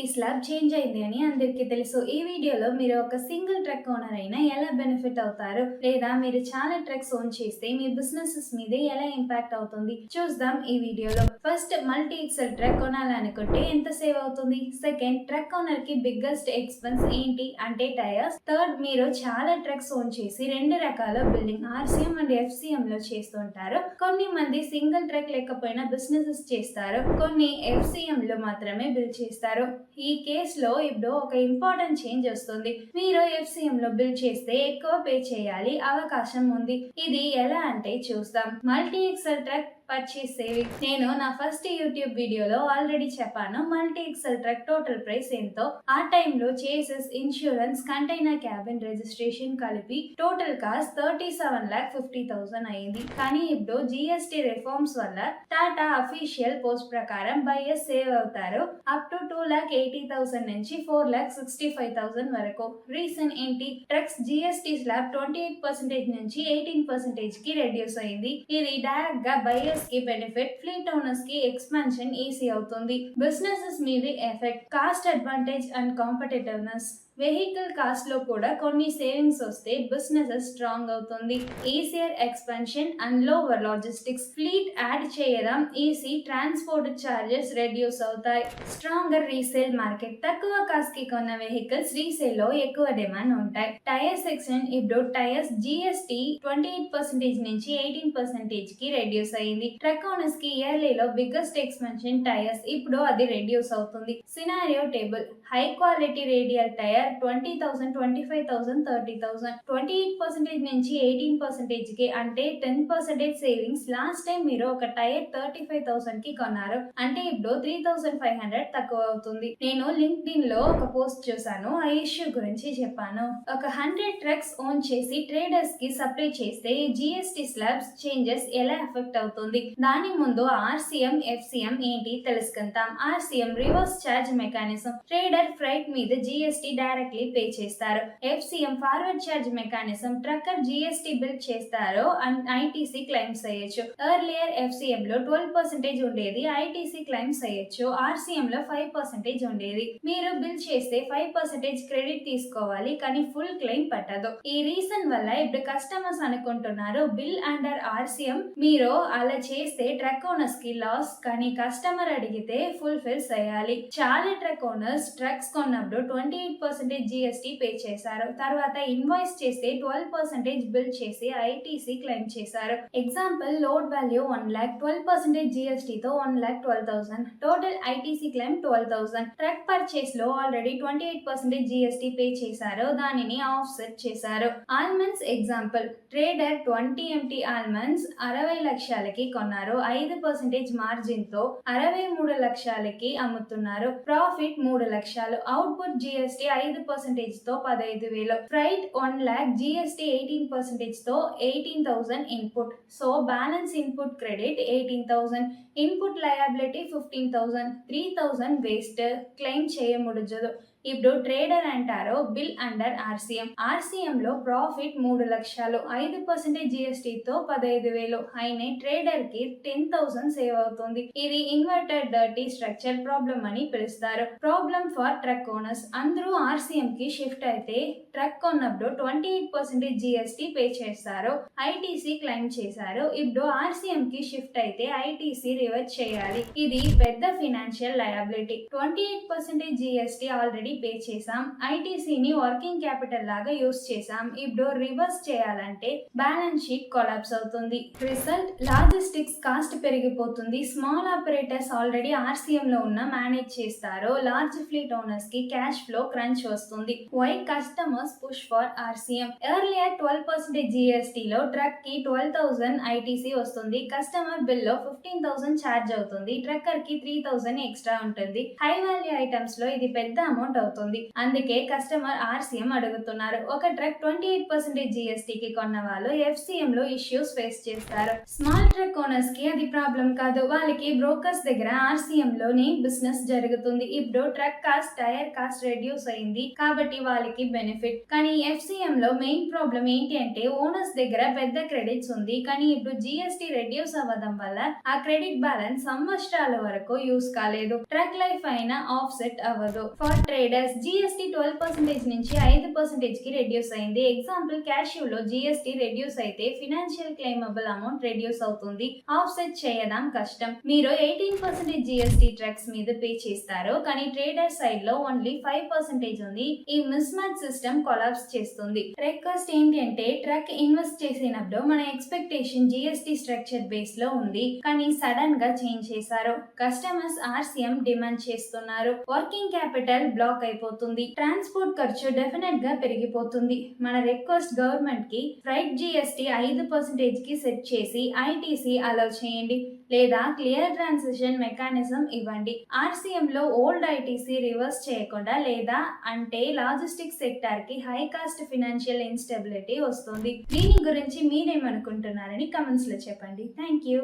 GST slab change అయింది అని అందరికీ తెలుసు. ఈ వీడియోలో మీరు ఒక సింగిల్ ట్రక్ ఓనర్ అయినా ఎలా బెనిఫిట్ అవుతారు? లేదా మీరు చాలా ట్రక్స్ ఓన్ చేస్తే మీ బిజినెసెస్ మీద ఎలా ఇంపాక్ట్ అవుతుంది? చూద్దాం ఈ వీడియోలో. ఫస్ట్ మల్టీ ఎక్సెల్ ట్రక్ కొనాలనుకుంటే ఎంత సేవ్ అవుతుంది? సెకండ్ ట్రక్ ఓనర్కి బిగ్గెస్ట్ ఎక్స్పెన్స్ ఏంటి? అంటే టైర్స్. థర్డ్ మీరు చాలా ట్రక్స్ ఓన్ చేసి రెండు రకాల బిల్డింగ్ ఆర్సీఎం అండ్ ఎఫ్సీఎం లో చేస్తుంటారు. కొన్ని మంది సింగిల్ ట్రక్ లేకపోయినా బిజినెసెస్ చేస్తారు. కొన్ని ఎఫ్సీఎం లో మాత్రమే బిల్ చేస్తారు. ఈ కేసులో ఇప్పుడు ఒక ఇంపార్టెంట్ చేంజ్ వస్తుంది. మీరు ఎఫ్సిఎం లో బిల్ చేస్తే ఎక్కువ పే చేయాలి అవకాశం ఉంది. ఇది ఎలా అంటే చూస్తాం. Multi axle truck purchase saving నేను నా ఫస్ట్ యూట్యూబ్ వీడియోలో ఆల్రెడీ చెప్పాను multi axle truck total price ఎంతో. ఆ టైంలో chassis insurance container cabin registration కలిపి total cost thirty seven lakh fifty thousand అయింది. కానీ ఇప్పుడు జిఎస్టీ రిఫార్మ్స్ వల్ల టాటా అఫీషియల్ పోస్ట్ ప్రకారం బయర్స్ సేవ్ అవుతారు. Up to two lakh eighty thousand నుంచి four lakh sixty five thousand వరకు రీజన్ ఏంటి trucks GST slab twenty eight percentage నుంచి ఎయిటీన్ పర్సెంటేజ్కి రెడ్యూస్ అయింది. ఇది డైరెక్ట్గా బయర్స్ కి బెనిఫిట్ ఫ్లీట్ ఓనర్స్కి ఎక్స్పాన్షన్ ఈజీ అవుతుంది. బిజినెసెస్ మీద effect cost advantage and competitiveness vehicle కాస్ట్లో కూడా కొన్ని సేవింగ్స్ వస్తే బిజినెస్ స్ట్రాంగ్ అవుతుంది. Easier expansion and lower logistics fleet add చేయడం ఈసీ ట్రాన్స్పోర్ట్ చార్జెస్ రెడ్యూస్ అవుతాయి. స్ట్రాంగర్ రీసేల్ మార్కెట్ తక్కువ కాస్ట్కి కొన్న వెహికల్స్ రీసేల్లో ఎక్కువ డిమాండ్ ఉంటాయి. టైర్ సెక్షన్ ఇప్పుడు tyres GST twenty eight percentage నుంచి ఎయిటీన్ పర్సెంటేజ్కి రెడ్యూస్ అయింది. ట్రక్ ఓనర్స్కి ఇయర్లీలో బిగ్గెస్ట్ ఎక్స్పెన్షన్ టైర్స్ ఇప్పుడు అది రెడ్యూస్ అవుతుంది. Scenario table high quality radial tyre twenty thousand twenty five thousand thirty thousand. Twenty eight percentage నుంచి ఎయిటీన్ పర్సెంటేజ్కి అంటే ten percentage savings last time మీరు ఒక టైర్ థర్టీ ఫైవ్ థౌసండ్కి కొన్నారు. అంటే ఇప్పుడు త్రీ థౌసండ్ ఫైవ్ హండ్రెడ్ తక్కువ అవుతుంది. నేను లింక్ ఇన్లో ఒక పోస్ట్ చూసాను ఆ ఇష్యూ గురించి చెప్పాను. ఒక హండ్రెడ్ ట్రక్స్ ఓన్ చేసి ట్రేడర్స్కి సప్లై చేస్తే జిఎస్టి స్లాబ్స్ చేంజెస్ ఎలా ఎఫెక్ట్ అవుతుంది? దాని ముందు ఆర్సీఎం ఎఫ్సిఎం ఏంటి తెలుసుకుందాం. RCM reverse charge mechanism. Trader freight మీద జిఎస్టి డైరెక్ట్లీ పే చేస్తారు. FCM forward charge mechanism trucker GST bill చేస్తారో అండ్ ఐటీసీ క్లెయిమ్స్ చేయొచ్చు. ఎర్లియర్ ఎఫ్సిఎం లో ట్వెల్వ్ పర్సెంటేజ్ ఉండేది ఐటీసీ క్లెయిమ్స్ చేయొచ్చు. ఆర్సీఎం లో ఫైవ్ పర్సెంటేజ్ ఉండేది. మీరు బిల్ చేస్తే ఫైవ్ పర్సెంటేజ్ క్రెడిట్ తీసుకోవాలి కానీ ఫుల్ క్లెయిమ్ పట్టదు. ఈ రీజన్ వల్ల ఇప్పుడు కస్టమర్స్ అనుకుంటున్నారు బిల్ అండర్ ఆర్సీఎం మీరు అలా చేస్తే ట్రక్ ఓనర్స్కి లాస్ కానీ కస్టమర్ అడిగితే ఫుల్ఫిల్ చేయాలి. చాలా ట్రక్ ఓనర్స్ ట్రక్స్ కొన్నప్పుడు twenty eight percentage GST pay చేశారు. తర్వాత ఇన్వాయిస్ చేస్తే ట్వెల్వ్ పర్సెంటేజ్ బిల్ చేసి ఐటీసీ క్లెయిమ్ చేశారు. Example load value one lakh twelve percentage జిఎస్టీతో one lakh twelve thousand total ITC claim twelve thousand truck పర్చేస్లో already twenty eight percentage GST pay చేశారు. దానిని offset చేశారు. Almonds example trader twenty MT almonds అరవై లక్షలకి కొన్నారు. ఐదు percentage మార్జిన్తో అరవై మూడు లక్షలకి అమ్ముతున్నారు. ప్రాఫిట్ మూడు లక్షలు. అవుట్పుట్ జిఎస్టి ఐదు పర్సెంటేజ్తో పదహైదు వేలు freight one lakh GST eighteen పర్సెంటేజ్తో eighteen thousand input so balance input credit eighteen thousand input liability fifteen thousand three thousand waste claim చేయముడుజదు ఇప్పుడు ట్రేడర్ అంటారో బిల్ అండర్ ఆర్సీఎం. ఆర్సీఎం లో ప్రాఫిట్ మూడు లక్షలు ఐదు పర్సెంటేజ్ జిఎస్టీతో పదహైదు వేలు. అయిన ట్రేడర్కి టెన్ థౌసండ్ సేవ్ అవుతుంది. ఇది ఇన్వర్టర్ డర్టీ స్ట్రక్చర్ ప్రాబ్లం అని పిలుస్తారు. Problem for truck owners. అందరూ ఆర్సీఎం కి షిఫ్ట్ అయితే ట్రక్ కొన్నప్పుడు twenty eight percentage GST pay చేస్తారు. ఐటీసీ క్లెయిమ్ చేశారు. ఇప్పుడు ఆర్సీఎం కి షిఫ్ట్ అయితే ఐటీసీ రివర్స్ చేయాలి. ఇది పెద్ద financial liability. Twenty eight percentage GST already pay చేసాం ఐటీసీని వర్కింగ్ క్యాపిటల్ లాగా యూస్ చేసాం ఇప్పుడు రివర్స్ చేయాలంటే బ్యాలెన్స్ షీట్ కొలాప్స్ అవుతుంది. రిజల్ట్ లాజిస్టిక్స్ కాస్ట్ పెరిగిపోతుంది. స్మాల్ ఆపరేటర్స్ ఆల్రెడీ ఆర్సీఎం లో ఉన్న మేనేజ్ చేస్తారు లార్జ్ ఫ్లీట్ ఓనర్స్కి క్యాష్ ఫ్లో క్రంచ్ వస్తుంది. Why customers push for RCM earlier twelve percentage GST లో ట్రక్కి ట్వెల్వ్ థౌసండ్ ఐటీసీ వస్తుంది. కస్టమర్ బిల్లో ఫిఫ్టీన్ థౌసండ్ ఛార్జ్ అవుతుంది. ట్రక్కర్కి త్రీ థౌసండ్ ఎక్స్ట్రా ఉంటుంది. హై వాల్యూ ఐటమ్స్లో ఇది పెద్ద అమౌంట్ అవుతుంది. అందుకే కస్టమర్ ఆర్సీఎం అడుగుతున్నారు. ఒక ట్రక్ ట్వంటీ ఎయిట్ పర్సెంటేజ్ జిఎస్టీకి కొన్న వాళ్ళు ఎఫ్సిఎం లో ఇష్యూస్ ఫేస్ చేస్తారు. స్మాల్ ట్రక్ ఓనర్స్కి అది ప్రాబ్లం కాదు. వాళ్ళకి బ్రోకర్స్ దగ్గర ఆర్సీఎం లోనే బిజినెస్ జరుగుతుంది. ఇప్పుడు truck cost tyre cost reduce అయింది కాబట్టి వాళ్ళకి బెనిఫిట్. కానీ ఎఫ్సీఎం లో మెయిన్ ప్రాబ్లం ఏంటి అంటే ఓనర్స్ దగ్గర పెద్ద క్రెడిట్స్ ఉంది. కానీ ఇప్పుడు జిఎస్టీ రెడ్యూస్ అవ్వడం వల్ల ఆ క్రెడిట్ బ్యాలెన్స్ సంవత్సరాల వరకు యూస్ కాలేదు. ట్రక్ లైఫ్ అయినా ఆఫ్ సెట్ అవ్వదు. For trade traders GST twelve percentage నుంచి ఐదు పర్సెంటేజ్కి రెడ్యూస్ అయింది. ఎగ్జాంపుల్ క్యాష్యూలో జిఎస్టీ రెడ్యూస్ అయితే ఫినాన్షియల్ క్లెయిమబుల్ అమౌంట్ రెడ్యూస్ అవుతుంది. ఆఫ్సెట్ చేయడం కష్టం. మీరు ఎయిటీన్ పర్సెంటేజ్ జిఎస్టీ ట్రక్స్ మీద పే చేస్తారు కానీ ట్రేడర్ సైడ్లో ఓన్లీ ఫైవ్ పర్సెంటేజ్ ఉంది. ఈ మిస్ మ్యాచ్ సిస్టమ్ కొలాప్స్ చేస్తుంది. రిక్వెస్ట్ ఏంటి అంటే ట్రక్ ఇన్వెస్ట్ చేసినప్పుడు మన ఎక్స్పెక్టేషన్ జిఎస్టీ స్ట్రక్చర్ బేస్లో ఉంది కానీ సడన్గా చేంజ్ చేశారు. కస్టమర్స్ ఆర్సీఎం డిమాండ్ చేస్తున్నారు. వర్కింగ్ క్యాపిటల్ బ్లాక్ అయిపోతుంది. ట్రాన్స్పోర్ట్ ఖర్చు డెఫినెట్గా పెరిగిపోతుంది. మన రిక్వెస్ట్ గవర్నమెంట్కి ఫ్రైట్ జిఎస్టీ ఐదు పర్సెంటేజ్కి సెట్ చేసి ఐటీసీ అలౌ చేయండి లేదా క్లియర్ ట్రాన్సిషన్ మెకానిజం ఇవ్వండి. ఆర్సీఎం లో ఓల్డ్ ఐటీసీ రివర్స్ చేయకుండా లేదా అంటే లాజిస్టిక్ సెక్టార్కి హై కాస్ట్ ఫినాన్షియల్ ఇన్స్టెబిలిటీ వస్తుంది. దీని గురించి మీరేమనుకుంటున్నారని కమెంట్స్లో చెప్పండి. Thank you